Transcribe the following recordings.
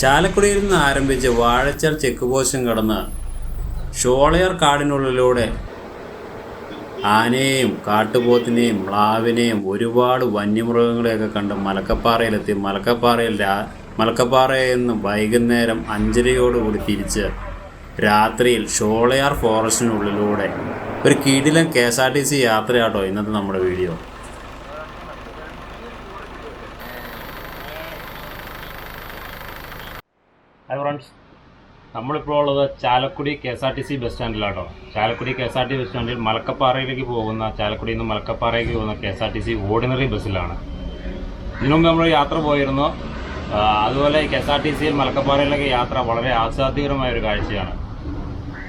ചാലക്കുടിയിൽ നിന്ന് ആരംഭിച്ച് വാഴച്ചാൽ ചെക്ക് പോസ്റ്റും കടന്ന് ഷോളയർ കാടിനുള്ളിലൂടെ ആനയെയും കാട്ടുപോത്തിനെയും മ്ലാവിനെയും ഒരുപാട് വന്യമൃഗങ്ങളെയൊക്കെ കണ്ട് മലക്കപ്പാറയിലെത്തി. മലക്കപ്പാറയിൽ രാ മലക്കപ്പാറയിൽ നിന്ന് വൈകുന്നേരം അഞ്ചരയോടുകൂടി തിരിച്ച് രാത്രിയിൽ ഷോളയാർ ഫോറസ്റ്റിനുള്ളിലൂടെ ഒരു കീടിലം K S R T C യാത്രയാട്ടോ ഇന്നത്തെ നമ്മുടെ വീഡിയോ. നമ്മളിപ്പോൾ ഉള്ളത് Chalakudy K S R T C bus സ്റ്റാൻഡിലാട്ടോ Chalakudy K S R T bus സ്റ്റാൻഡിൽ മലക്കപ്പാറയിലേക്ക് പോകുന്ന ചാലക്കുടിയിൽ നിന്ന് മലക്കപ്പാറയിലേക്ക് പോകുന്ന K S R T C ordinary ബസ്സിലാണ് ഇതിനു മുമ്പ് നമ്മൾ യാത്ര പോയിരുന്നു. അതുപോലെ കെ എസ് ആർ ടി സിയിൽ മലക്കപ്പാറയിലേക്ക് യാത്ര വളരെ ആസ്വാദ്യകരമായ ഒരു കാഴ്ചയാണ്.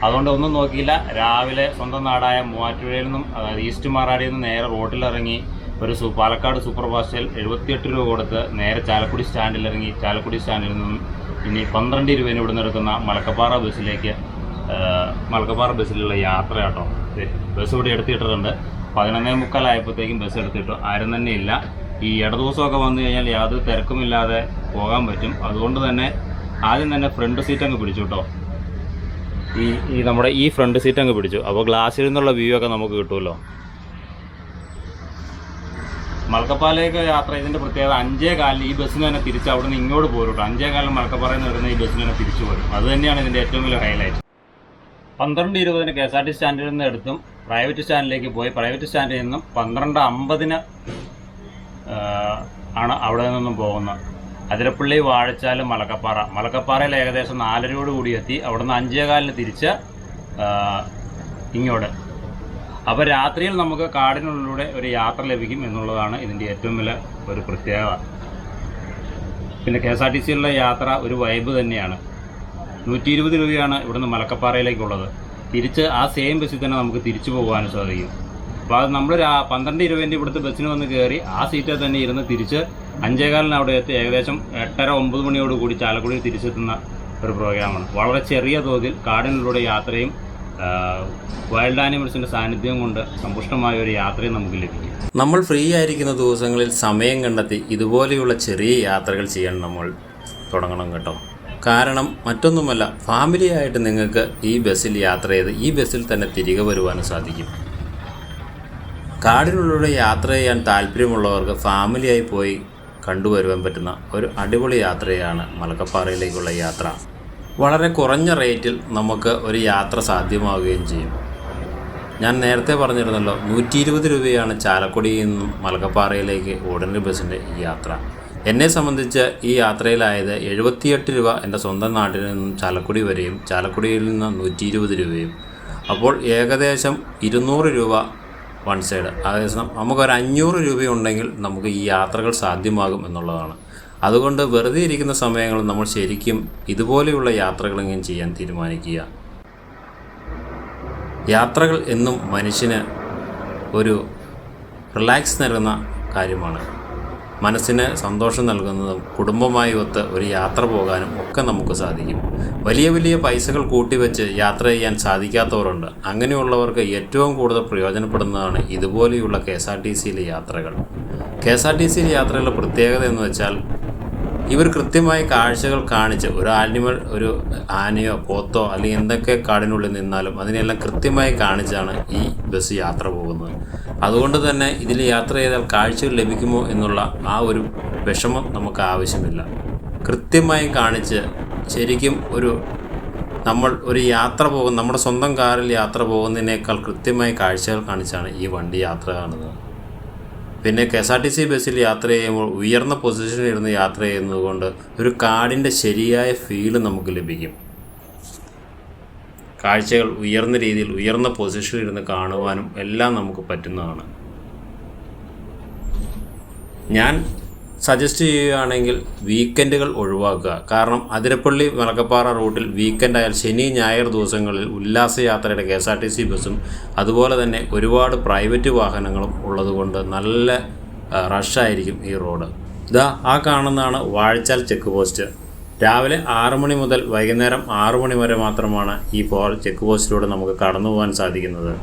അതുകൊണ്ട് ഒന്നും നോക്കിയില്ല. രാവിലെ സ്വന്തം നാടായ മൂവാറ്റുപുഴയിൽ നിന്നും അതായത് ഈസ്റ്റ് മാറാടിയിൽ നിന്ന് നേരെ റോഡിലിറങ്ങി ഒരു പാലക്കാട് സൂപ്പർ ഫാസ്റ്റിൽ എഴുപത്തിയെട്ട് രൂപ കൊടുത്ത് നേരെ ചാലക്കുടി സ്റ്റാൻഡിൽ ഇറങ്ങി. ചാലക്കുടി സ്റ്റാൻഡിൽ നിന്നും ഇനി പന്ത്രണ്ട് രൂപേന് ഇവിടെ എടുക്കുന്ന മലക്കപ്പാറ ബസ്സിലേക്ക് മലക്കപ്പാറ ബസ്സിലുള്ള യാത്ര കേട്ടോ ബസ് ഇവിടെ എടുത്തിട്ടിട്ടുണ്ട്. പതിനൊന്നേ മുക്കാലായപ്പോഴത്തേക്കും ബസ് എടുത്തിട്ടു. ആരും തന്നെ ഇല്ല. ഈ ഇടദിവസമൊക്കെ വന്നു കഴിഞ്ഞാൽ യാതൊരു തിരക്കുമില്ലാതെ പോകാൻ പറ്റും. അതുകൊണ്ട് തന്നെ ആദ്യം തന്നെ ഫ്രണ്ട് സീറ്റ് അങ്ങ് പിടിച്ചു കേട്ടോ. ഈ ഈ നമ്മുടെ ഈ ഫ്രണ്ട് സീറ്റ് അങ്ങ് പിടിച്ചു. അപ്പോൾ ഗ്ലാസ്സിൽ നിന്നുള്ള വ്യൂ ഒക്കെ നമുക്ക് കിട്ടുമല്ലോ. മലക്കപ്പാലേക്ക് യാത്ര ഇതിന്റെ പ്രത്യേകത അഞ്ചേ കാലിൽ ഈ ബസ്സിന് തന്നെ തിരിച്ച് അവിടെ നിന്ന് ഇങ്ങോട്ട് പോരും കേട്ടോ. അഞ്ചേ കാലിൽ മലക്കപ്പാറയിൽ നിന്ന് വരുന്ന ഈ ബസ്സിന് തന്നെ തിരിച്ചു പോരും. അത് തന്നെയാണ് ഇതിന്റെ ഏറ്റവും വലിയ ഹൈലൈറ്റ് പന്ത്രണ്ട് ഇരുപതിന് കെ എസ് ആർ ടി സ്റ്റാൻഡിൽ നിന്ന് എടുത്തും പ്രൈവറ്റ് സ്റ്റാൻഡിലേക്ക് പോയി. പ്രൈവറ്റ് സ്റ്റാൻഡിൽ നിന്നും പന്ത്രണ്ട് അമ്പതിന് ആണ് അവിടെ നിന്നും പോകുന്നത്. അതിരപ്പള്ളി വാഴച്ചാൽ മലക്കപ്പാറ. മലക്കപ്പാറയിൽ ഏകദേശം നാലരയോട് കൂടി എത്തി. അവിടെ നിന്ന് അഞ്ചേകാലിന് തിരിച്ച് ഇങ്ങോട്ട്. അപ്പോൾ രാത്രിയിൽ നമുക്ക് കാടിനുള്ളിലൂടെ ഒരു യാത്ര ലഭിക്കും എന്നുള്ളതാണ് ഇതിന്റെ ഏറ്റവും വലിയ ഒരു പ്രത്യേകത. പിന്നെ കെ എസ് ആർ ടി സിയിലുള്ള യാത്ര ഒരു വൈബ് തന്നെയാണ്. നൂറ്റി ഇരുപത് രൂപയാണ് ഇവിടുന്ന് മലക്കപ്പാറയിലേക്കുള്ളത്. തിരിച്ച് ആ സെയിം ബസ്സിൽ തന്നെ നമുക്ക് തിരിച്ചു പോകാനും സാധിക്കും. അപ്പോൾ അത് നമ്മൾ പന്ത്രണ്ട് ഇരുപതിന്റെ ഇവിടുത്തെ ബസ്സിന് വന്ന് കയറി ആ സീറ്റിൽ തന്നെ ഇരുന്ന് തിരിച്ച് അഞ്ചേകാലിന് അവിടെ എത്തി ഏകദേശം എട്ടര ഒമ്പത് മണിയോട് കൂടി ചാലക്കുടി തിരിച്ചെത്തുന്ന ഒരു പ്രോഗ്രാമാണ് വളരെ ചെറിയ തോതിൽ കാടിനുള്ളിലൂടെ യാത്രയും വൈൽഡ് ആനിമൽസിന്റെ സാന്നിധ്യം കൊണ്ട് സമ്പുഷ്ടമായ ഒരു യാത്രയും നമുക്ക് ലഭിക്കും. നമ്മൾ ഫ്രീ ആയിരിക്കുന്ന ദിവസങ്ങളിൽ സമയം കണ്ടെത്തി ഇതുപോലെയുള്ള ചെറിയ യാത്രകൾ ചെയ്യാൻ നമ്മൾ തുടങ്ങണം കേട്ടോ. കാരണം മറ്റൊന്നുമല്ല ഫാമിലിയായിട്ട് നിങ്ങൾക്ക് ഈ ബസ്സിൽ യാത്ര ചെയ്ത് ഈ ബസ്സിൽ തന്നെ തിരികെ വരുവാനും സാധിക്കും. കാടിനുള്ളിലൂടെ യാത്ര ചെയ്യാൻ താല്പര്യമുള്ളവർക്ക് ഫാമിലിയായി പോയി കണ്ടുവരുവാൻ പറ്റുന്ന ഒരു അടിപൊളി യാത്രയാണ് മലക്കപ്പാറയിലേക്കുള്ള യാത്ര. വളരെ കുറഞ്ഞ റേറ്റിൽ നമുക്ക് ഒരു യാത്ര സാധ്യമാവുകയും ചെയ്യും. ഞാൻ നേരത്തെ പറഞ്ഞിരുന്നല്ലോ നൂറ്റി ഇരുപത് രൂപയാണ് ചാലക്കുടിയിൽ നിന്നും മലകപ്പാറയിലേക്ക് ഓർഡിനറി ബസ്സിന്റെ ഈ യാത്ര. എന്നെ സംബന്ധിച്ച് ഈ യാത്രയിലായത് എഴുപത്തിയെട്ട് രൂപ എന്റെ സ്വന്തം നാട്ടിൽ നിന്നും ചാലക്കുടി വരെയും ചാലക്കുടിയിൽ നിന്ന് നൂറ്റി ഇരുപത് രൂപയും. അപ്പോൾ ഏകദേശം ഇരുന്നൂറ് രൂപ വൺ സൈഡ്. അതേസമയം നമുക്കൊരു അഞ്ഞൂറ് രൂപയുണ്ടെങ്കിൽ നമുക്ക് ഈ യാത്രകൾ സാധ്യമാകും എന്നുള്ളതാണ്. അതുകൊണ്ട് വെറുതെ ഇരിക്കുന്ന സമയങ്ങളിൽ നമ്മൾ ശരിക്കും ഇതുപോലെയുള്ള യാത്രകളെങ്കിലും ചെയ്യാൻ തീരുമാനിക്കുക. യാത്രകൾ എന്നും മനുഷ്യന് ഒരു റിലാക്സ് നൽകുന്ന കാര്യമാണ്. മനസ്സിന് സന്തോഷം നൽകുന്നതും കുടുംബമായി ഒത്ത് ഒരു യാത്ര പോകാനും ഒക്കെ നമുക്ക് സാധിക്കും. വലിയ വലിയ പൈസകൾ കൂട്ടിവെച്ച് യാത്ര ചെയ്യാൻ സാധിക്കാത്തവരുണ്ട്. അങ്ങനെയുള്ളവർക്ക് ഏറ്റവും കൂടുതൽ പ്രയോജനപ്പെടുന്നതാണ് ഇതുപോലെയുള്ള കെ എസ് ആർ ടി സിയിലെ യാത്രകൾ. കെ എസ് ആർ ടി സിയിലെ യാത്രകളുടെ പ്രത്യേകത എന്ന് വെച്ചാൽ ഇവർ കൃത്യമായി കാഴ്ചകൾ കാണിച്ച് ഒരു ആനിമൽ ഒരു ആനയോ പോത്തോ അല്ലെങ്കിൽ എന്തൊക്കെ കാടിനുള്ളിൽ നിന്നാലും അതിനെല്ലാം കൃത്യമായി കാണിച്ചാണ് ഈ ബസ് യാത്ര പോകുന്നത്. അതുകൊണ്ട് തന്നെ ഇതിൽ യാത്ര ചെയ്താൽ കാഴ്ചകൾ ലഭിക്കുമോ എന്നുള്ള ആ ഒരു വിഷമം നമുക്ക് ആവശ്യമില്ല. കൃത്യമായി കാണിച്ച് ശരിക്കും ഒരു നമ്മൾ ഒരു യാത്ര പോകുന്ന നമ്മുടെ സ്വന്തം കാറിൽ യാത്ര പോകുന്നതിനേക്കാൾ കൃത്യമായി കാഴ്ചകൾ കാണിച്ചാണ് ഈ വണ്ടി യാത്ര കാണുന്നത്. പിന്നെ K S R T C ബസ്സിൽ യാത്ര ചെയ്യുമ്പോൾ ഉയർന്ന പൊസിഷനിൽ ഇരുന്ന് യാത്ര ചെയ്യുന്നതുകൊണ്ട് ഒരു കാടിന്റെ ശരിയായ ഫീൽ നമുക്ക് ലഭിക്കും. കാഴ്ചകൾ ഉയർന്ന രീതിയിൽ ഉയർന്ന പൊസിഷനിൽ ഇരുന്ന് കാണുവാനും എല്ലാം നമുക്ക് പറ്റുന്നതാണ്. ഞാൻ സജസ്റ്റ് ചെയ്യുകയാണെങ്കിൽ വീക്കെൻഡുകൾ ഒഴിവാക്കുക. കാരണം അതിരപ്പള്ളി മലക്കപ്പാറ റൂട്ടിൽ വീക്കെൻഡ് ആയാൽ ശനി ഞായർ ദിവസങ്ങളിൽ ഉല്ലാസയാത്രയുടെ K S R T C ബസ്സും അതുപോലെ തന്നെ ഒരുപാട് പ്രൈവറ്റ് വാഹനങ്ങളും ഉള്ളതുകൊണ്ട് നല്ല റഷായിരിക്കും ഈ റോഡ്. ഇതാ ആ കാണുന്നതാണ് വാഴച്ചാൽ ചെക്ക് പോസ്റ്റ് രാവിലെ ആറു മണി മുതൽ വൈകുന്നേരം ആറു മണി വരെ മാത്രമാണ് ഈ പോൾ ചെക്ക് പോസ്റ്റിലൂടെ നമുക്ക് കടന്നു പോകാൻ സാധിക്കുന്നത്.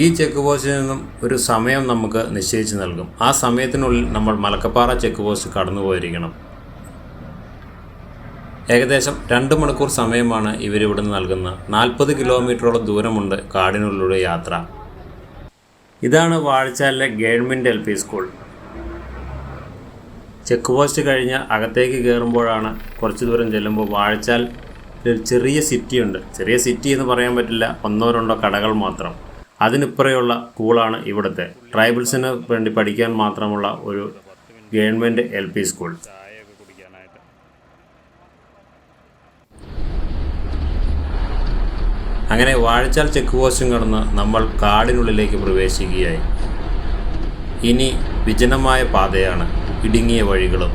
ഈ ചെക്ക് പോസ്റ്റിൽ നിന്നും ഒരു സമയം നമുക്ക് നിശ്ചയിച്ച് നൽകും. ആ സമയത്തിനുള്ളിൽ നമ്മൾ മലക്കപ്പാറ ചെക്ക് പോസ്റ്റ് കടന്നു പോയിരിക്കണം ഏകദേശം രണ്ട് മണിക്കൂർ സമയമാണ് ഇവരിവിടെ നിന്ന് നൽകുന്നത് നാൽപ്പത് കിലോമീറ്ററോളം ദൂരമുണ്ട് കാടിനുള്ളിലൂടെ യാത്ര. ഇതാണ് വാഴച്ചാലിലെ government L P school. Check post കഴിഞ്ഞ് അകത്തേക്ക് കയറുമ്പോഴാണ് കുറച്ച് ദൂരം ചെല്ലുമ്പോൾ വാഴച്ചാൽ ഒരു ചെറിയ സിറ്റിയുണ്ട്. ചെറിയ സിറ്റി എന്ന് പറയാൻ പറ്റില്ല. ഒന്നോ രണ്ടോ കടകൾ മാത്രം. അതിനിപ്പുറയുള്ള സ്കൂളാണ് ഇവിടുത്തെ. ട്രൈബൽസിന് വേണ്ടി പഠിക്കാൻ മാത്രമുള്ള ഒരു ഗവൺമെന്റ് എൽ പി സ്കൂൾ അങ്ങനെ വാഴച്ചാൽ ചെക്ക് പോസ്റ്റും കടന്ന് നമ്മൾ കാടിനുള്ളിലേക്ക് പ്രവേശിക്കുകയായി. ഇനി വിജനമായ പാതയാണ് ഇടുങ്ങിയ വഴികളും.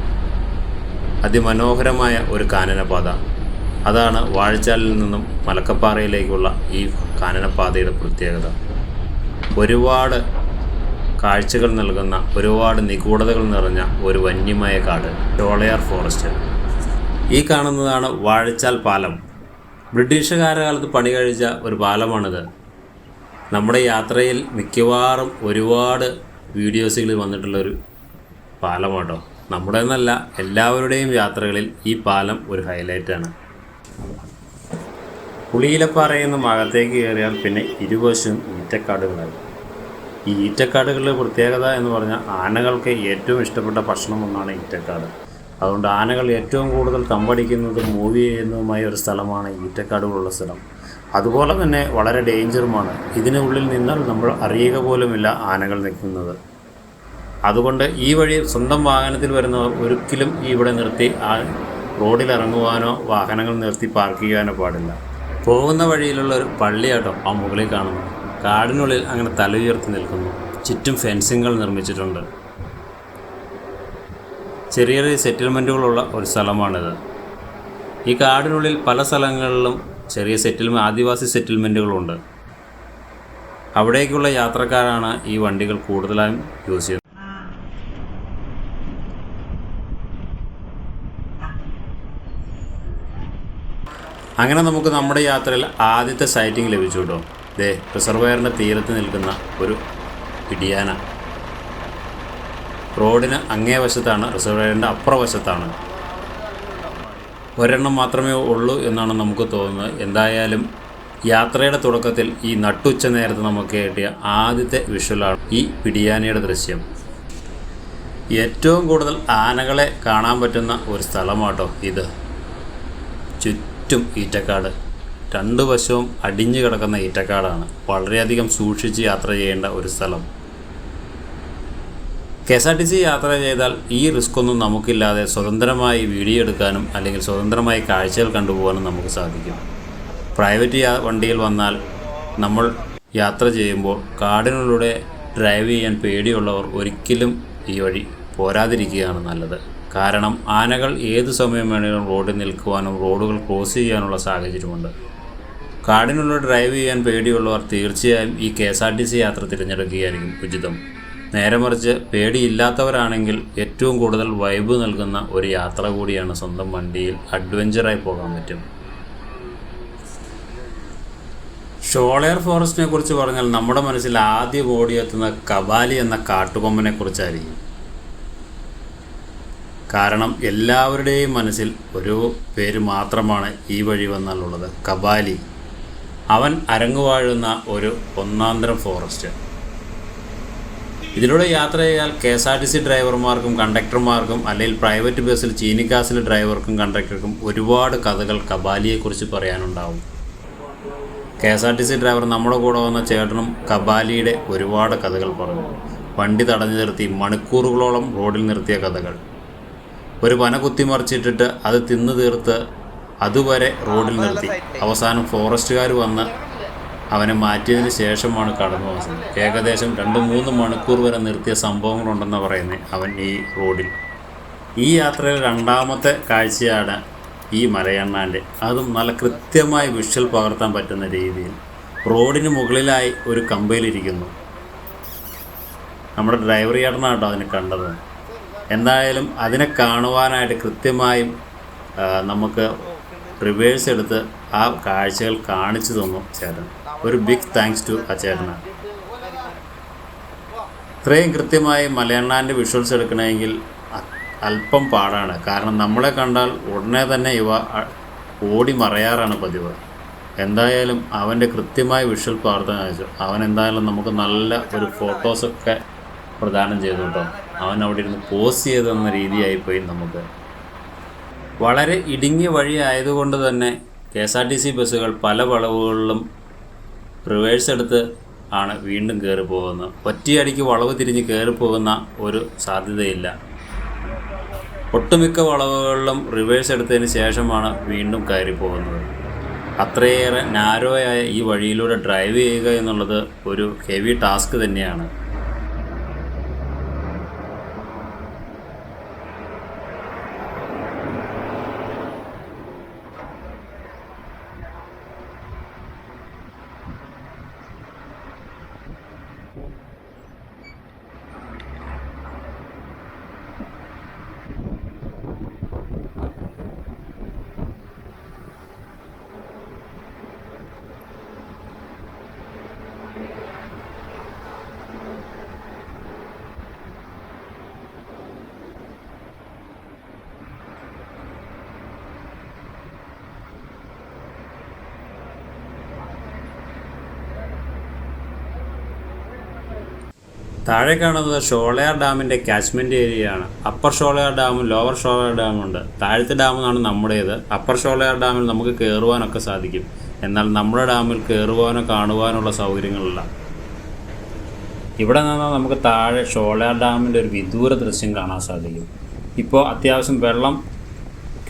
അതിമനോഹരമായ ഒരു കാനനപാത. അതാണ് വാഴച്ചാലിൽ നിന്നും മലക്കപ്പാറയിലേക്കുള്ള ഈ കാനനപാതയുടെ പ്രത്യേകത. ഒരുപാട് കാഴ്ചകൾ നൽകുന്ന ഒരുപാട് നിഗൂഢതകൾ നിറഞ്ഞ ഒരു വന്യമായ കാട് ചോളയാർ ഫോറസ്റ്റ്. ഈ കാണുന്നതാണ് വാഴച്ചാൽ പാലം. ബ്രിട്ടീഷ് കാലത്ത് പണി കഴിച്ച ഒരു പാലമാണിത്. നമ്മുടെ യാത്രയിൽ മിക്കവാറും ഒരുപാട് വീഡിയോസുകളിൽ വന്നിട്ടുള്ളൊരു പാലമാട്ടോ. നമ്മുടെ എന്നല്ല എല്ലാവരുടെയും യാത്രകളിൽ ഈ പാലം ഒരു ഹൈലൈറ്റാണ് പുളിയിലപ്പാറയിൽ നിന്നും അകത്തേക്ക് കയറിയാൽ പിന്നെ ഇരുവശവും ഈറ്റക്കാടുകളായി. ഈ ഈറ്റക്കാടുകളുടെ പ്രത്യേകത എന്ന് പറഞ്ഞാൽ ആനകൾക്ക് ഏറ്റവും ഇഷ്ടപ്പെട്ട ഭക്ഷണം ഒന്നാണ് ഈറ്റക്കാട്. അതുകൊണ്ട് ആനകൾ ഏറ്റവും കൂടുതൽ തമ്പടിക്കുന്നതും മൂവ് ചെയ്യുന്നതുമായ ഒരു സ്ഥലമാണ് ഈറ്റക്കാടുകളുള്ള സ്ഥലം. അതുപോലെ തന്നെ വളരെ ഡേഞ്ചറുമാണ്. ഇതിനുള്ളിൽ നിന്നാൽ നമ്മൾ അറിയുക പോലുമില്ല ആനകൾ നിൽക്കുന്നത്. അതുകൊണ്ട് ഈ വഴി സ്വന്തം വാഹനത്തിൽ വരുന്നവർ ഒരിക്കലും ഇവിടെ നിർത്തി റോഡിൽ ഇറങ്ങുവാനോ വാഹനങ്ങൾ നിർത്തി പാർക്ക് ചെയ്യാനോ പാടില്ല. പോകുന്ന വഴിയിലുള്ള ഒരു പള്ളിയാട്ടോ ആ മുകളിൽ കാണുന്നു കാടിനുള്ളിൽ അങ്ങനെ തല ഉയർത്തി നിൽക്കുന്നു. ചുറ്റും ഫെൻസിങ്ങുകൾ നിർമ്മിച്ചിട്ടുണ്ട്. ചെറിയ ചെറിയ സെറ്റിൽമെന്റുകളുള്ള ഒരു സ്ഥലമാണിത്. ഈ കാടിനുള്ളിൽ പല സ്ഥലങ്ങളിലും ചെറിയ സെറ്റിൽമെ ആദിവാസി സെറ്റിൽമെന്റുകളുണ്ട്. അവിടേക്കുള്ള യാത്രക്കാരാണ് ഈ വണ്ടികൾ കൂടുതലായും യൂസ് ചെയ്യുന്നത്. അങ്ങനെ നമുക്ക് നമ്മുടെ യാത്രയിൽ ആദ്യത്തെ സൈറ്റിംഗ് ലഭിച്ചു കേട്ടോ. ദേ റിസർവയറിന്റെ തീരത്ത് നിൽക്കുന്ന ഒരു ഇടിയാന. റോഡിന് അങ്ങേ വശത്താണ് റിസർവയറിന്റെ അപ്പുറവശത്താണ് ഒരെണ്ണം മാത്രമേ ഉള്ളൂ എന്നാണ് നമുക്ക് തോന്നുന്നത്. എന്തായാലും യാത്രയുടെ തുടക്കത്തിൽ ഈ നട്ടുച്ച നേരത്ത് നമുക്ക് കിട്ടിയ ആദ്യത്തെ വിഷ്വലാണ് ഈ പിടിയാനയുടെ ദൃശ്യം. ഏറ്റവും കൂടുതൽ ആനകളെ കാണാൻ പറ്റുന്ന ഒരു സ്ഥലമാട്ടോ ഇത്. ചുറ്റും ഈറ്റക്കാട്. രണ്ടു വശവും അടിഞ്ഞു കിടക്കുന്ന ഈറ്റക്കാടാണ് വളരെയധികം സൂക്ഷിച്ച് യാത്ര ചെയ്യേണ്ട ഒരു സ്ഥലം. K S R T C യാത്ര ചെയ്താൽ ഈ റിസ്ക് ഒന്നും നമുക്കില്ലാതെ സ്വതന്ത്രമായി വീഡിയോ എടുക്കാനും അല്ലെങ്കിൽ സ്വതന്ത്രമായി കാഴ്ചകൾ കണ്ടുപോകാനും നമുക്ക് സാധിക്കും. പ്രൈവറ്റ് വണ്ടിയിൽ വന്നാൽ നമ്മൾ യാത്ര ചെയ്യുമ്പോൾ കാടിനുള്ളിലൂടെ ഡ്രൈവ് ചെയ്യാൻ പേടിയുള്ളവർ ഒരിക്കലും ഈ വഴി പോരാതിരിക്കുകയാണ് നല്ലത്. കാരണം ആനകൾ ഏത് സമയം വേണമെങ്കിലും റോഡിൽ നിൽക്കുവാനും റോഡുകൾ ക്രോസ് ചെയ്യാനുള്ള സാഹചര്യമുണ്ട്. കാടിനുള്ളിൽ ഡ്രൈവ് ചെയ്യാൻ പേടിയുള്ളവർ തീർച്ചയായും ഈ K S R T C യാത്ര തിരഞ്ഞെടുക്കുകയായിരിക്കും ഉചിതം. നേരെ മറിച്ച് പേടിയില്ലാത്തവരാണെങ്കിൽ ഏറ്റവും കൂടുതൽ വൈബ് നൽകുന്ന ഒരു യാത്ര കൂടിയാണ് സ്വന്തം വണ്ടിയിൽ അഡ്വഞ്ചറായി പോകാൻ പറ്റും. ഷോളയർ ഫോറസ്റ്റിനെ കുറിച്ച് പറഞ്ഞാൽ നമ്മുടെ മനസ്സിൽ ആദ്യം ഓടിയെത്തുന്ന കബാലി എന്ന കാട്ടുകൊമ്പനെ കുറിച്ചായിരിക്കും കാരണം എല്ലാവരുടെയും മനസ്സിൽ ഒരു പേര് മാത്രമാണ് ഈ വഴി വന്നാലുള്ളത് കബാലി. അവൻ അരങ്ങുവാഴുന്ന ഒരു ഒന്നാന്തരം ഫോറസ്റ്റ്. ഇതിലൂടെ യാത്ര ചെയ്താൽ K S R T C ഡ്രൈവർമാർക്കും കണ്ടക്ടർമാർക്കും അല്ലെങ്കിൽ പ്രൈവറ്റ് ബസ്സിൽ ചീനിക്കാസിലെ ഡ്രൈവർക്കും കണ്ടക്ടർക്കും ഒരുപാട് കഥകൾ കബാലിയെക്കുറിച്ച് പറയാനുണ്ടാവും. K S R T C driver നമ്മുടെ കൂടെ വന്ന ചേട്ടനും കബാലിയുടെ ഒരുപാട് കഥകൾ പറഞ്ഞു. വണ്ടി തടഞ്ഞു നിർത്തി മണിക്കൂറുകളോളം റോഡിൽ നിർത്തിയ കഥകൾ. ഒരു പന കുത്തിമറിച്ചിട്ടിട്ട് അത് തിന്നു തീർത്ത് അതുവരെ റോഡിൽ നിർത്തി. അവസാനം ഫോറസ്റ്റുകാർ വന്ന് അവനെ മാറ്റിയതിന് ശേഷമാണ് കടന്നു വന്നത് ഏകദേശം രണ്ട് മൂന്ന് മണിക്കൂർ വരെ നിർത്തിയ സംഭവങ്ങളുണ്ടെന്ന് പറയുന്നത് അവൻ ഈ റോഡിൽ. ഈ യാത്രയിൽ രണ്ടാമത്തെ കാഴ്ചയാണ് ഈ മലയണ്ണാന്റെ. അതും നല്ല കൃത്യമായി വിഷ്വൽ പകർത്താൻ പറ്റുന്ന രീതിയിൽ. റോഡിന് മുകളിലായി ഒരു കമ്പയിലിരിക്കുന്നു. നമ്മുടെ ഡ്രൈവർ ചേട്ടനാട്ടോ അതിന് കണ്ടത്. എന്തായാലും അതിനെ കാണുവാനായിട്ട് കൃത്യമായും നമുക്ക് റിവേഴ്സ് എടുത്ത് ആ കാഴ്ചകൾ കാണിച്ചു തന്നു ചേട്ടൻ. ഒരു ബിഗ് താങ്ക്സ് ടു ആ ചേട്ടനാണ്. ഇത്രയും കൃത്യമായി മലയണ്ണാന്റെ വിഷ്വൽസ് എടുക്കണമെങ്കിൽ അല്പം പാടാണ്. കാരണം നമ്മളെ കണ്ടാൽ ഉടനെ തന്നെ ഇവ ഓടി മറയാറാണ് പതിവ്. എന്തായാലും അവന്റെ കൃത്യമായ വിഷ്വൽ പ്രാർത്ഥന അവൻ എന്തായാലും നമുക്ക് നല്ല ഒരു ഫോട്ടോസൊക്കെ പ്രദാനം ചെയ്തു കേട്ടോ അവൻ അവിടെ ഇരുന്ന് പോസ് ചെയ്തെന്ന രീതിയായിപ്പോയി നമുക്ക്. വളരെ ഇടുങ്ങിയ വഴി ആയതുകൊണ്ട് തന്നെ K S R T C ബസ്സുകൾ പല വളവുകളിലും റിവേഴ്സ് എടുത്ത് ആണ് വീണ്ടും കയറി പോകുന്നത് ഒറ്റയടിക്ക് വളവ് തിരിഞ്ഞ് കയറി പോകുന്ന ഒരു സാധ്യതയില്ല. ഒട്ടുമിക്ക വളവുകളിലും റിവേഴ്സ് എടുത്തതിന് ശേഷമാണ് വീണ്ടും കയറി പോകുന്നത് അത്രയേറെ നാരോയായ ഈ വഴിയിലൂടെ ഡ്രൈവ് ചെയ്യുക എന്നുള്ളത് ഒരു ഹെവി ടാസ്ക് തന്നെയാണ്. താഴെ കാണുന്നത് ഷോളയാർ ഡാമിന്റെ കാച്ച്മെന്റ് ഏരിയയാണ് അപ്പർ ഷോളയാർ ഡാമും ലോവർ ഷോളയാർ ഡാമും ഉണ്ട്. താഴത്തെ ഡാമെന്നാണ് നമ്മുടേത്. അപ്പർ ഷോളയാർ ഡാമിൽ നമുക്ക് കയറുവാനൊക്കെ സാധിക്കും. എന്നാൽ നമ്മുടെ ഡാമിൽ കയറുവാനോ കാണുവാനുള്ള സൗകര്യങ്ങളില്ല. ഇവിടെ നിന്നാൽ നമുക്ക് താഴെ ഷോളയാർ ഡാമിന്റെ ഒരു വിദൂര ദൃശ്യം കാണാൻ സാധിക്കും. ഇപ്പോൾ അത്യാവശ്യം വെള്ളം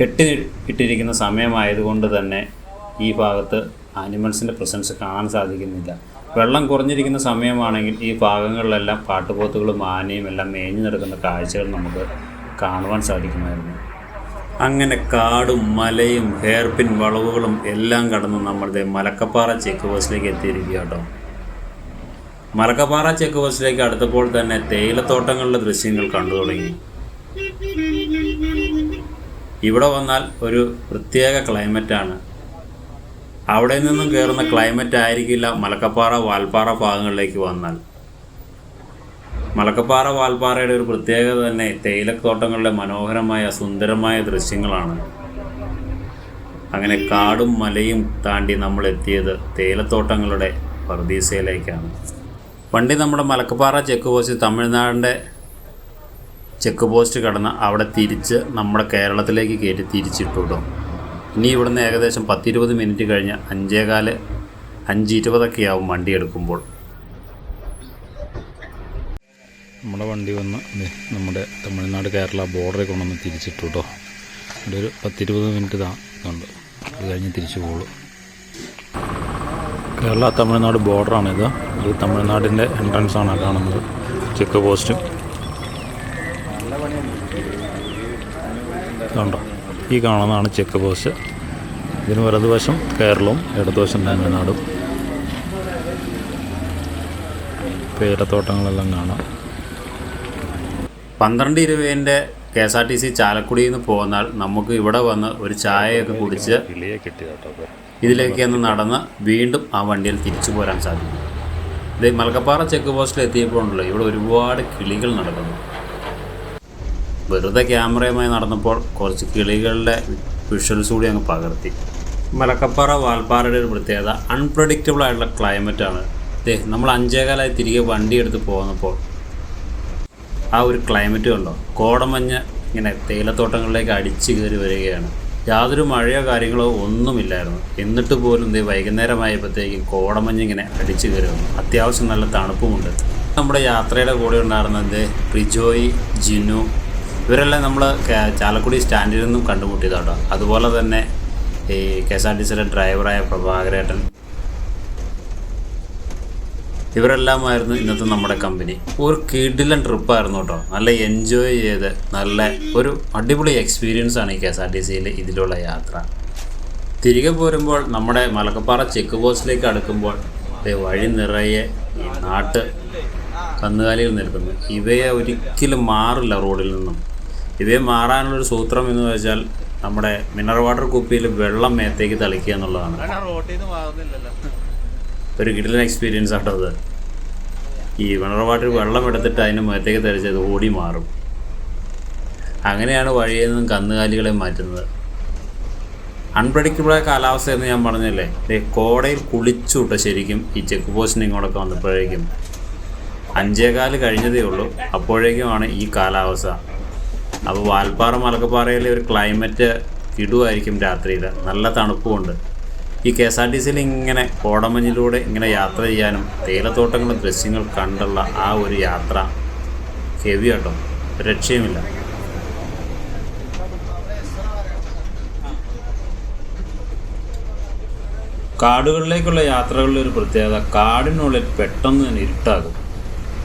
കെട്ടി ഇട്ടിരിക്കുന്ന സമയമായതുകൊണ്ട് തന്നെ ഈ ഭാഗത്ത് ആനിമൽസിന്റെ പ്രസൻസ് കാണാൻ സാധിക്കുന്നില്ല. വെള്ളം കുറഞ്ഞിരിക്കുന്ന സമയമാണെങ്കിൽ ഈ ഭാഗങ്ങളിലെല്ലാം കാട്ടുപോത്തുകളും ആനയും എല്ലാം മേഞ്ഞു നടക്കുന്ന കാഴ്ചകൾ നമുക്ക് കാണുവാൻ സാധിക്കുമായിരുന്നു. അങ്ങനെ കാടും മലയും ഹെയർപിൻ വളവുകളും എല്ലാം കടന്ന് നമ്മളുടെ മലക്കപ്പാറ ചെക്ക് പോസ്റ്റിലേക്ക് എത്തിയിരിക്കുക കേട്ടോ മലക്കപ്പാറ ചെക്ക് പോസ്റ്റിലേക്ക് അടുത്തപ്പോൾ തന്നെ തേയിലത്തോട്ടങ്ങളുടെ ദൃശ്യങ്ങൾ കണ്ടു തുടങ്ങി. ഇവിടെ വന്നാൽ ഒരു പ്രത്യേക ക്ലൈമറ്റാണ് അവിടെ നിന്നും കയറുന്ന ക്ലൈമറ്റ് ആയിരിക്കില്ല മലക്കപ്പാറ വാൽപ്പാറ ഭാഗങ്ങളിലേക്ക് വന്നാൽ. മലക്കപ്പാറ വാൽപ്പാറയുടെ ഒരു പ്രത്യേകത തന്നെ തേയിലത്തോട്ടങ്ങളുടെ മനോഹരമായ സുന്ദരമായ ദൃശ്യങ്ങളാണ്. അങ്ങനെ കാടും മലയും താണ്ടി നമ്മൾ എത്തിയത് തേയിലത്തോട്ടങ്ങളുടെ പർദീസയിലേക്കാണ്. പണ്ടി നമ്മുടെ മലക്കപ്പാറ ചെക്ക് പോസ്റ്റ് തമിഴ്നാടിന്റെ ചെക്ക് പോസ്റ്റ് കടന്ന് അവിടെ തിരിച്ച് നമ്മുടെ കേരളത്തിലേക്ക് കയറ്റി തിരിച്ചിട്ടു ഇനി ഇവിടുന്ന് ഏകദേശം പത്തിരുപത് മിനിറ്റ് കഴിഞ്ഞ് അഞ്ചേകാൽ അഞ്ച് ഇരുപതൊക്കെ ആവും വണ്ടി എടുക്കുമ്പോൾ. നമ്മുടെ വണ്ടി വന്ന് നമ്മുടെ തമിഴ്നാട് കേരള ബോർഡറിൽ കൊണ്ടുവന്ന് തിരിച്ചിട്ടു കേട്ടോ ഇവിടെ ഒരു പത്തിരുപത് മിനിറ്റ് താ ഉണ്ട് അത് കഴിഞ്ഞ് തിരിച്ചു പോകുള്ളൂ കേരള തമിഴ്നാട് ബോർഡറാണിത് ഇത്. തമിഴ്നാടിന്റെ എൻട്രൻസ് ആണ് കാണുന്നത്. ചെക്ക് പോസ്റ്റും ഇതുണ്ടോ? ഈ കാണുന്നതാണ് ചെക്ക് പോസ്റ്റ് ഇതിന് വലതുവശം കേരളവും ഇടതുവശം തമിഴ്നാടും. പേരത്തോട്ടങ്ങളെല്ലാം കാണാം. പന്ത്രണ്ട് ഇരുപതിന്റെ K S R T C ചാലക്കുടിയിൽ നിന്ന് പോന്നാൽ നമുക്ക് ഇവിടെ വന്ന് ഒരു ചായയൊക്കെ കുടിച്ച് ഇതിലേക്ക് ഒന്ന് നടന്ന് വീണ്ടും ആ വണ്ടിയിൽ തിരിച്ചു പോരാൻ സാധിക്കും. ഇത് മലക്കപ്പാറ ചെക്ക് പോസ്റ്റിൽ എത്തിയപ്പോൾ ഉണ്ടല്ലോ ഇവിടെ ഒരുപാട് കിളികൾ നടക്കുന്നു. വെറുതെ ക്യാമറയുമായി നടന്നപ്പോൾ കുറച്ച് കിളികളുടെ വിഷ്വൽസ് കൂടി അങ്ങ് പകർത്തി. മലക്കപ്പാറ വാൽപ്പാറയുടെ ഒരു പ്രത്യേകത അൺപ്രഡിക്റ്റബിൾ ആയിട്ടുള്ള ക്ലൈമറ്റാണ് ദേ നമ്മൾ അഞ്ചേകാലായി തിരികെ വണ്ടി എടുത്ത് പോകുന്നപ്പോൾ ആ ഒരു ക്ലൈമറ്റ് കണ്ടോ? കോടമഞ്ഞ് ഇങ്ങനെ തേയിലത്തോട്ടങ്ങളിലേക്ക് അടിച്ചു കയറി വരികയാണ്. യാതൊരു മഴയോ കാര്യങ്ങളോ ഒന്നുമില്ലായിരുന്നു. എന്നിട്ട് പോലും ദേ വൈകുന്നേരമായപ്പോഴത്തേക്കും കോടമഞ്ഞ് ഇങ്ങനെ അടിച്ചു കയറി വന്നു. അത്യാവശ്യം നല്ല തണുപ്പുമുണ്ട്. നമ്മുടെ യാത്രയുടെ കൂടെ ഉണ്ടായിരുന്നത് റിജോയ് ജിനു ഇവരെല്ലാം നമ്മൾ ചാലക്കുടി സ്റ്റാൻഡിൽ നിന്നും കണ്ടുമുട്ടിയതാട്ടോ. അതുപോലെ തന്നെ ഈ കെ എസ് ആർ ടി സിയിലെ ഡ്രൈവറായ പ്രഭാകരേട്ടൻ. ഇവരെല്ലാമായിരുന്നു ഇന്നത്തെ നമ്മുടെ കമ്പനി. ഒരു കിടിലൻ ട്രിപ്പായിരുന്നു കേട്ടോ. നല്ല എൻജോയ് ചെയ്ത് നല്ല ഒരു അടിപൊളി എക്സ്പീരിയൻസ് ആണ് ഈ കെ എസ് ആർ ടി സിയിൽ ഇതിലുള്ള യാത്ര. തിരികെ പോരുമ്പോൾ നമ്മുടെ മലക്കപ്പാറ ചെക്ക് പോസ്റ്റിലേക്ക് അടുക്കുമ്പോൾ വഴി നിറയെ നാട്ട് കന്നുകാലികൾ നിൽക്കുന്നു. ഇവയെ ഒരിക്കലും മാറില്ല റോഡിൽ നിന്നും. ഇവയെ മാറാനുള്ളൊരു സൂത്രം എന്ന് വെച്ചാൽ നമ്മുടെ മിനറൽ വാട്ടർ കുപ്പിയിൽ വെള്ളം മേത്തേക്ക് തളിക്കുക എന്നുള്ളതാണ്. ഒരു കിടിലൻ എക്സ്പീരിയൻസ് ആട്ടോ അത്. ഈ മിനറൽ വാട്ടർ വെള്ളം എടുത്തിട്ട് അതിന് മേത്തേക്ക് തളിച്ചത് ഓടി മാറും. അങ്ങനെയാണ് വഴിയിൽ നിന്നും കന്നുകാലികളെ മാറ്റുന്നത്. അൺപ്രഡിക്റ്റബിളായ കാലാവസ്ഥ എന്ന് ഞാൻ പറഞ്ഞല്ലേ? കോടയിൽ കുളിച്ചുവിട്ട ശരിക്കും ഈ ചെക്ക് പോസ്റ്റിന് ഇങ്ങോട്ടൊക്കെ വന്നപ്പോഴേക്കും. അഞ്ചേകാൽ കഴിഞ്ഞതേ ഉള്ളൂ. അപ്പോഴേക്കുമാണ് ഈ കാലാവസ്ഥ. അപ്പോൾ വാൽപ്പാറ മലക്കപ്പാറയിലെ ഒരു ക്ലൈമറ്റ് ഇടുമായിരിക്കും രാത്രിയിൽ നല്ല തണുപ്പുമുണ്ട്. ഈ കെ എസ് ആർ ടി സിയിൽ ഇങ്ങനെ കോടമഞ്ഞിലൂടെ ഇങ്ങനെ യാത്ര ചെയ്യാനും തേയിലത്തോട്ടങ്ങളും ദൃശ്യങ്ങൾ കണ്ടുള്ള ആ ഒരു യാത്ര ഹെവി ആട്ടോ. രക്ഷയുമില്ല. കാടുകളിലേക്കുള്ള യാത്രകളിലെ ഒരു പ്രത്യേകത കാടിനുള്ളിൽ പെട്ടെന്ന് തന്നെ ഇരുട്ടാകും.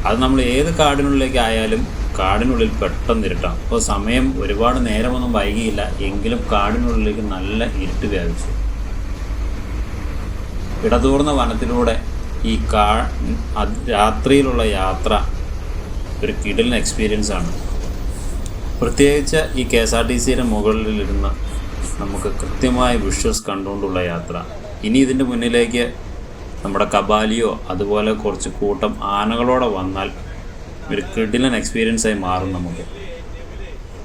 അത് നമ്മൾ ഏത് കാടിനുള്ളിലേക്ക് ആയാലും കാടിനുള്ളിൽ പെട്ടെന്ന് ഇരുട്ടാം. അപ്പോൾ സമയം ഒരുപാട് നേരമൊന്നും വൈകിയില്ല. എങ്കിലും കാടിനുള്ളിലേക്ക് നല്ല ഇരുട്ട് വ്യാപിച്ചു. ഇടതൂർന്ന വനത്തിലൂടെ ഈ കാ രാത്രിയിലുള്ള യാത്ര ഒരു കിടലിന് എക്സ്പീരിയൻസ് ആണ്. പ്രത്യേകിച്ച് ഈ കെ എസ് ആർ ടി സിയുടെ മുകളിലിരുന്ന് നമുക്ക് കൃത്യമായ വിഷ്വൽസ് കണ്ടുകൊണ്ടുള്ള യാത്ര. ഇനി ഇതിന്റെ മുന്നിലേക്ക് നമ്മുടെ കബാലിയോ അതുപോലെ കുറച്ച് കൂട്ടം ആനകളോടെ വന്നാൽ ഒരു എക്സ്പീരിയൻസ് ആയി മാറും നമുക്ക്.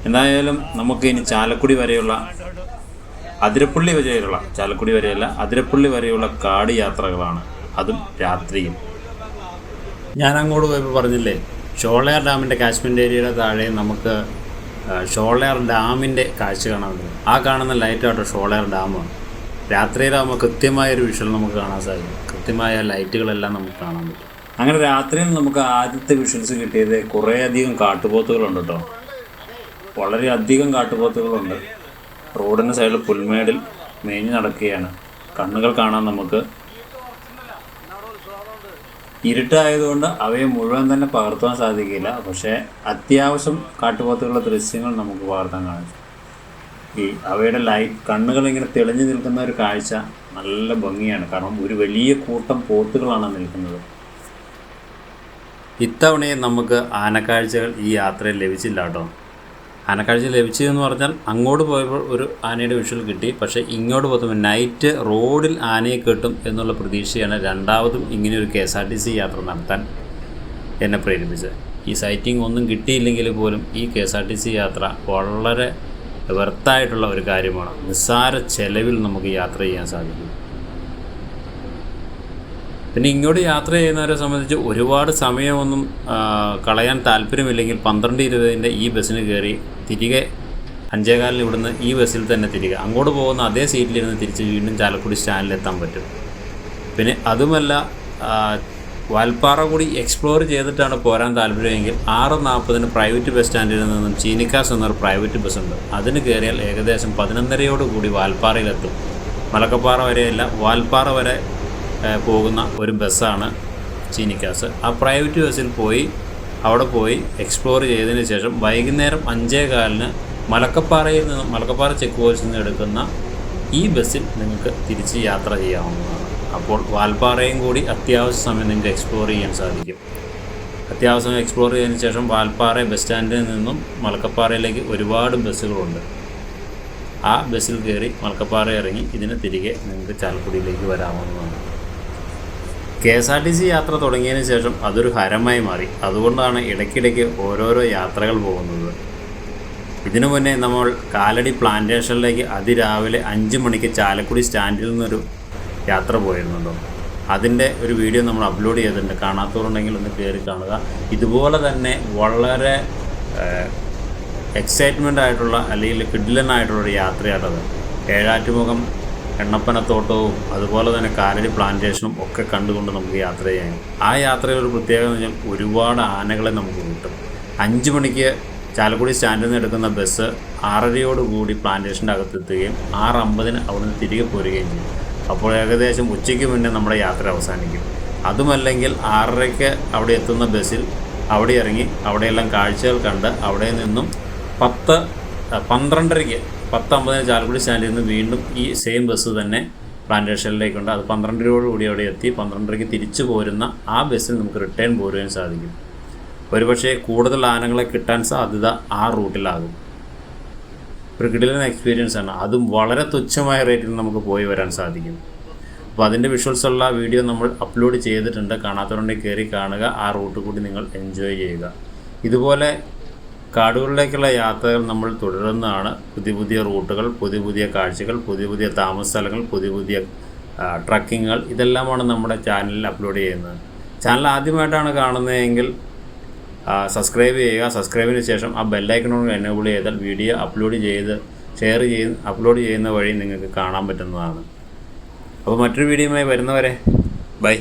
എന്തായാലും നമുക്ക് ഇനി ചാലക്കുടി വരെയുള്ള അതിരപ്പള്ളി വരെയുള്ള ചാലക്കുടി വരെയല്ല അതിരപ്പള്ളി വരെയുള്ള കാട് യാത്രകളാണ്. അതും രാത്രിയും. ഞാൻ അങ്ങോട്ട് പോയപ്പോൾ പറഞ്ഞില്ലേ ഷോളയാർ ഡാമിന്റെ കാശ്മീർ ഏരിയയുടെ താഴെ നമുക്ക് ഷോളയാർ ഡാമിന്റെ കാഴ്ച കാണാൻ പറ്റും. ആ കാണുന്ന ലൈറ്റാട്ടോ ഷോളയാർ ഡാമാണ് രാത്രിയിലാകുമ്പോൾ കൃത്യമായൊരു വിഷ്വൽ നമുക്ക് കാണാൻ സാധിക്കും. കൃത്യമായ ലൈറ്റുകളെല്ലാം നമുക്ക് കാണാൻ പറ്റും. അങ്ങനെ രാത്രിയിൽ നമുക്ക് ആദ്യത്തെ വിഷ്വൽസ് കിട്ടിയത് കുറേയധികം കാട്ടുപോത്തുകളുണ്ട് കേട്ടോ. വളരെയധികം കാട്ടുപോത്തുകളുണ്ട്. റോഡിന് സൈഡിൽ പുൽമേടിൽ മേഞ്ഞ് നടക്കുകയാണ്. കണ്ണുകൾ കാണാൻ നമുക്ക്. ഇരുട്ടായതുകൊണ്ട് അവയെ മുഴുവൻ തന്നെ പകർത്താൻ സാധിക്കില്ല. പക്ഷേ അത്യാവശ്യം കാട്ടുപോത്തുകളുടെ ദൃശ്യങ്ങൾ നമുക്ക് പകർത്താൻ കാണും ഈ അവയുടെ ലൈറ്റ് കണ്ണുകൾ ഇങ്ങനെ തെളിഞ്ഞു നിൽക്കുന്ന ഒരു കാഴ്ച നല്ല ഭംഗിയാണ്. കാരണം ഒരു വലിയ കൂട്ടം പോത്തുകളാണ് നിൽക്കുന്നത്. ഇത്തവണയും നമുക്ക് ആനക്കാഴ്ചകൾ ഈ യാത്രയിൽ ലഭിച്ചില്ല കേട്ടോ. ആനക്കാഴ്ച ലഭിച്ചതെന്ന് പറഞ്ഞാൽ അങ്ങോട്ട് പോയപ്പോൾ ഒരു ആനയുടെ വിഷ്വൽ കിട്ടി. പക്ഷേ ഇങ്ങോട്ട് പോകുമ്പോൾ നൈറ്റ് റോഡിൽ ആനയെ കിട്ടും എന്നുള്ള പ്രതീക്ഷയാണ് രണ്ടാമതും ഇങ്ങനെ ഒരു K S R T C യാത്ര നടത്താൻ എന്നെ പ്രേരിപ്പിച്ചത്. ഈ സൈറ്റിംഗ് ഒന്നും കിട്ടിയില്ലെങ്കിൽ പോലും ഈ K S R T C യാത്ര വളരെ വെർത്തായിട്ടുള്ള ഒരു കാര്യമാണ്. നിസ്സാര ചെലവിൽ നമുക്ക് യാത്ര ചെയ്യാൻ സാധിക്കും. പിന്നെ ഇങ്ങോട്ട് യാത്ര ചെയ്യുന്നവരെ സംബന്ധിച്ച് ഒരുപാട് സമയമൊന്നും കളയാൻ താല്പര്യമില്ലെങ്കിൽ പന്ത്രണ്ട് ഇരുപതിന്റെ ഈ ബസ്സിന് കയറി തിരികെ അഞ്ചേകാലിൽ ഇവിടുന്ന് ഈ ബസ്സിൽ തന്നെ തിരികെ. അങ്ങോട്ട് പോകുന്ന അതേ സീറ്റിലിരുന്ന് തിരിച്ച് വീണ്ടും ചാലക്കുടി സ്റ്റാൻഡിലെത്താൻ പറ്റും. പിന്നെ അതുമല്ല വാൽപ്പാറ കൂടി എക്സ്പ്ലോർ ചെയ്തിട്ടാണ് പോരാൻ താല്പര്യമെങ്കിൽ ആറ് നാൽപ്പതിന് പ്രൈവറ്റ് ബസ് സ്റ്റാൻഡിൽ നിന്നും ചീനിക്കാസ് എന്നൊരു പ്രൈവറ്റ് ബസ് ഉണ്ട് അതിന് കയറിയാൽ ഏകദേശം പതിനൊന്നരയോടുകൂടി വാൽപ്പാറയിലെത്തും. മലക്കപ്പാറ വരെയല്ല വാൽപ്പാറ വരെ പോകുന്ന ഒരു ബസ്സാണ് ചീനിക്കാസ്. ആ പ്രൈവറ്റ് ബസ്സിൽ പോയി അവിടെ പോയി എക്സ്പ്ലോർ ചെയ്തതിന് ശേഷം വൈകുന്നേരം അഞ്ചേ കാലിന് മലക്കപ്പാറയിൽ നിന്ന് മലക്കപ്പാറ ചെക്ക് പോസ്റ്റിൽ നിന്ന് എടുക്കുന്ന ഈ ബസ്സിൽ നിങ്ങൾക്ക് തിരിച്ച് യാത്ര ചെയ്യാവുന്നതാണ്. അപ്പോൾ വാൽപ്പാറയും കൂടി അത്യാവശ്യ സമയം നിങ്ങൾക്ക് എക്സ്പ്ലോർ ചെയ്യാൻ സാധിക്കും. അത്യാവശ്യം എക്സ്പ്ലോർ ചെയ്തതിന് ശേഷം വാൽപ്പാറ ബസ് സ്റ്റാൻഡിൽ നിന്നും മലക്കപ്പാറയിലേക്ക് ഒരുപാട് ബസ്സുകളുണ്ട്. ആ ബസ്സിൽ കയറി മലക്കപ്പാറ ഇറങ്ങി ഇതിന് തിരികെ നിങ്ങൾക്ക് ചാലക്കുടിയിലേക്ക് വരാവുന്നതാണ്. K S R T C യാത്ര തുടങ്ങിയതിന് ശേഷം അതൊരു ഹരമായി മാറി. അതുകൊണ്ടാണ് ഇടയ്ക്കിടയ്ക്ക് ഓരോരോ യാത്രകൾ പോകുന്നത്. ഇതിനു മുന്നേ നമ്മൾ കാലടി പ്ലാന്റേഷനിലേക്ക് അതിരാവിലെ അഞ്ച് മണിക്ക് ചാലക്കുടി സ്റ്റാൻഡിൽ നിന്നൊരു യാത്ര പോയിരുന്നുണ്ടോ? അതിന്റെ ഒരു വീഡിയോ നമ്മൾ അപ്ലോഡ് ചെയ്തിട്ടുണ്ട്. കാണാത്തവരുണ്ടെങ്കിൽ ഒന്ന് കയറി കാണുക. ഇതുപോലെ തന്നെ വളരെ എക്സൈറ്റ്മെന്റ് ആയിട്ടുള്ള അല്ലെങ്കിൽ കിഡിലനായിട്ടുള്ള ഒരു യാത്രയാണത്. ഏഴാറ്റുമുഖം എണ്ണപ്പനത്തോട്ടവും അതുപോലെ തന്നെ കാലടി പ്ലാന്റേഷനും ഒക്കെ കണ്ടുകൊണ്ട് നമുക്ക് യാത്ര ചെയ്യാം ആ യാത്രയിൽ ഒരു പ്രത്യേകത എന്ന് വെച്ചാൽ ഒരുപാട് ആനകളെ നമുക്ക് കിട്ടും. അഞ്ച് മണിക്ക് ചാലക്കുടി സ്റ്റാൻഡിൽ നിന്ന് എടുക്കുന്ന ബസ് ആറരയോടുകൂടി പ്ലാന്റേഷന്റെ അകത്തെത്തുകയും ആറ് അമ്പതിന് അവിടുന്ന് തിരികെ പോരുകയും ചെയ്യും. അപ്പോൾ ഏകദേശം ഉച്ചയ്ക്ക് മുന്നേ നമ്മുടെ യാത്ര അവസാനിക്കും. അതുമല്ലെങ്കിൽ ആറരയ്ക്ക് അവിടെ എത്തുന്ന ബസ്സിൽ അവിടെ ഇറങ്ങി അവിടെയെല്ലാം കാഴ്ചകൾ കണ്ട് അവിടെ നിന്നും പത്ത് പന്ത്രണ്ടരയ്ക്ക് പത്ത് അമ്പതിന് ചാലക്കുടി സ്റ്റാൻഡിൽ നിന്ന് വീണ്ടും ഈ സെയിം ബസ് തന്നെ പ്ലാന്റേഷനിലേക്കുണ്ട്. അത് പന്ത്രണ്ടരയോടുകൂടി അവിടെ എത്തി. പന്ത്രണ്ടരയ്ക്ക് തിരിച്ചു പോരുന്ന ആ ബസ്സിൽ നമുക്ക് റിട്ടേൺ പോരുവാൻ സാധിക്കും. ഒരുപക്ഷേ കൂടുതൽ ആനകളെ കിട്ടാൻ സാധ്യത ആ റൂട്ടിലാകും. ഒരു കിടിലൻ എക്സ്പീരിയൻസ് ആണ്. അതും വളരെ തുച്ഛമായ റേറ്റിൽ നമുക്ക് പോയി വരാൻ സാധിക്കും. അപ്പോൾ അതിന്റെ വിഷ്വൽസ് ഉള്ള വീഡിയോ നമ്മൾ അപ്ലോഡ് ചെയ്തിട്ടുണ്ട്. കാണാത്തവരുണ്ടെങ്കിൽ കയറി കാണുക. ആ റൂട്ട് കൂടി നിങ്ങൾ എൻജോയ് ചെയ്യുക. ഇതുപോലെ കാടുകളിലേക്കുള്ള യാത്രകൾ നമ്മൾ തുടരുന്നതാണ്. പുതിയ പുതിയ റൂട്ടുകൾ പുതിയ പുതിയ കാഴ്ചകൾ പുതിയ പുതിയ താമസ സ്ഥലങ്ങൾ പുതിയ പുതിയ ട്രക്കിങ്ങുകൾ ഇതെല്ലാമാണ് നമ്മുടെ ചാനലിൽ അപ്ലോഡ് ചെയ്യുന്നത്. ചാനൽ ആദ്യമായിട്ടാണ് കാണുന്നതെങ്കിൽ സബ്സ്ക്രൈബ് ചെയ്യുക. സബ്സ്ക്രൈബിന് ശേഷം ആ ബെല്ലൈക്കണോട് എനേബിൾ ചെയ്താൽ വീഡിയോ അപ്ലോഡ് ചെയ്ത് ഷെയർ ചെയ്ത് അപ്ലോഡ് ചെയ്യുന്ന വഴി നിങ്ങൾക്ക് കാണാൻ പറ്റുന്നതാണ്. അപ്പോൾ മറ്റൊരു വീഡിയോയുമായി വരുന്നവരെ ബൈ